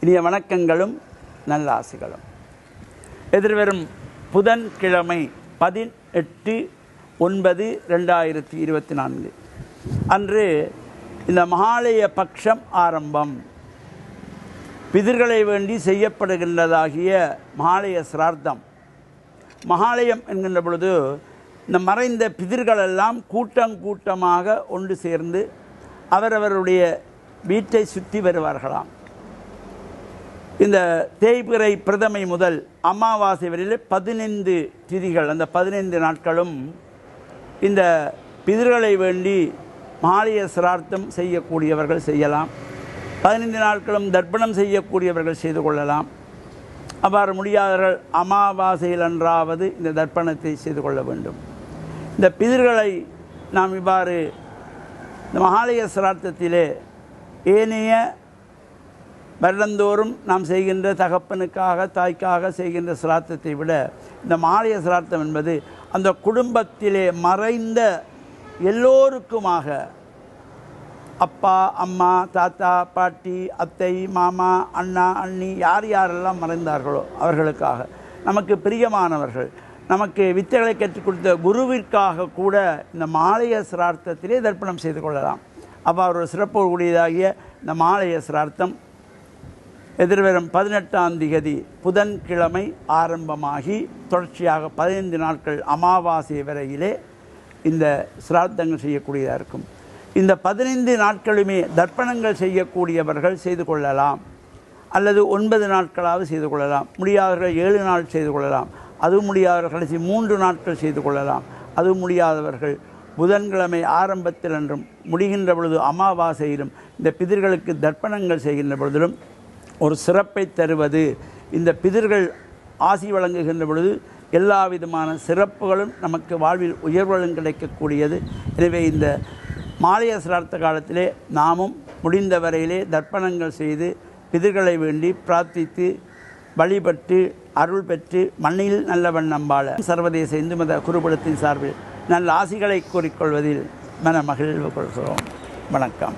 இனிய வணக்கங்களும் நல்ல ஆசைகளும். எதிர்வரும் புதன்கிழமை பதினெட்டு ஒன்பது ரெண்டாயிரத்தி இருபத்தி நான்கு. அன்று இந்த மகாலய பட்சம் ஆரம்பம். பிதிர்களை வேண்டி செய்யப்படுகின்றதாகிய மகாலய சிரார்த்தம். மகாலயம் என்கின்ற பொழுது இந்த மறைந்த பிதிர்களெல்லாம் கூட்டம் கூட்டமாக ஒன்று சேர்ந்து அவரவருடைய வீட்டை சுற்றி வருவார்களாம். இந்த தேய்பிறை பிரதமை முதல் அமாவாசை வரையில் பதினைந்து திதிகள் அந்த பதினைந்து நாட்களும் இந்த பிதிர்களை வேண்டி மாலைய சிரார்த்தம் செய்யக்கூடியவர்கள் செய்யலாம். பதினைந்து நாட்களும் தர்ப்பணம் செய்யக்கூடியவர்கள் செய்து கொள்ளலாம். அவ்வாறு முடியாதவர்கள் அமாவாசையில் அன்றாவது இந்த தர்ப்பணத்தை செய்து கொள்ள வேண்டும். இந்த பிதிர்களை நாம் இவ்வாறு இந்த மகாலய சிரார்த்தத்திலே ஏனைய வருடந்தோறும் நாம் செய்கின்ற தகப்பனுக்காக தாய்க்காக செய்கின்ற சிரார்த்தத்தை விட இந்த மாலைய சிரார்த்தம் என்பது அந்த குடும்பத்திலே மறைந்த எல்லோருக்குமாக அப்பா அம்மா தாத்தா பாட்டி அத்தை மாமா அண்ணா அண்ணி யார் யாரெல்லாம் மறைந்தார்களோ அவர்களுக்காக நமக்கு பிரியமானவர்கள் நமக்கு வித்தைகளை கற்றுக் கொடுத்த குருவிற்காக கூட இந்த மாலைய சிரார்த்தத்திலே தர்ப்பணம் செய்து கொள்ளலாம். அவ்வாறு ஒரு சிறப்பு கூடியதாகிய இந்த மாலைய சிரார்த்தம் எதிர்வரும் பதினெட்டாம் திகதி புதன்கிழமை ஆரம்பமாகி தொடர்ச்சியாக பதினைந்து நாட்கள் அமாவாசை வரையிலே இந்த சிரார்த்தங்கள் செய்யக்கூடியதாக இருக்கும். இந்த பதினைந்து நாட்களுமே தர்ப்பணங்கள் செய்யக்கூடியவர்கள் செய்து கொள்ளலாம். அல்லது ஒன்பது நாட்களாவது செய்து கொள்ளலாம். முடியாதவர்கள் ஏழு நாள் செய்து கொள்ளலாம். அதுவும் முடியாதவர்கள் கடைசி மூன்று நாட்கள் செய்து கொள்ளலாம். அதுவும் முடியாதவர்கள் புதன்கிழமை ஆரம்பத்தில் என்றும் முடிகின்ற பொழுது அமாவாசையிலும் இந்த பிதிர்களுக்கு தர்ப்பணங்கள் செய்கின்ற பொழுதிலும் ஒரு சிறப்பை தருவது. இந்த பிதிர்கள் ஆசி வழங்குகின்ற பொழுது எல்லா விதமான சிறப்புகளும் நமக்கு வாழ்வில் உயர்வுகளும் கிடைக்கக்கூடியது. எனவே இந்த மாலைய சிரார்த்த காலத்திலே நாமும் முடிந்த வரையிலே தர்ப்பணங்கள் செய்து பிதிர்களை வேண்டி பிரார்த்தித்து வழிபட்டு அருள் பெற்று மண்ணில் நல்ல வண்ணம் வாழ சர்வதேச இந்து மத குருபடத்தின் சார்பில் நல்ல ஆசிகளை கூறிக்கொள்வதில் மன மகிழ்வு கொள்கிறோம். வணக்கம்.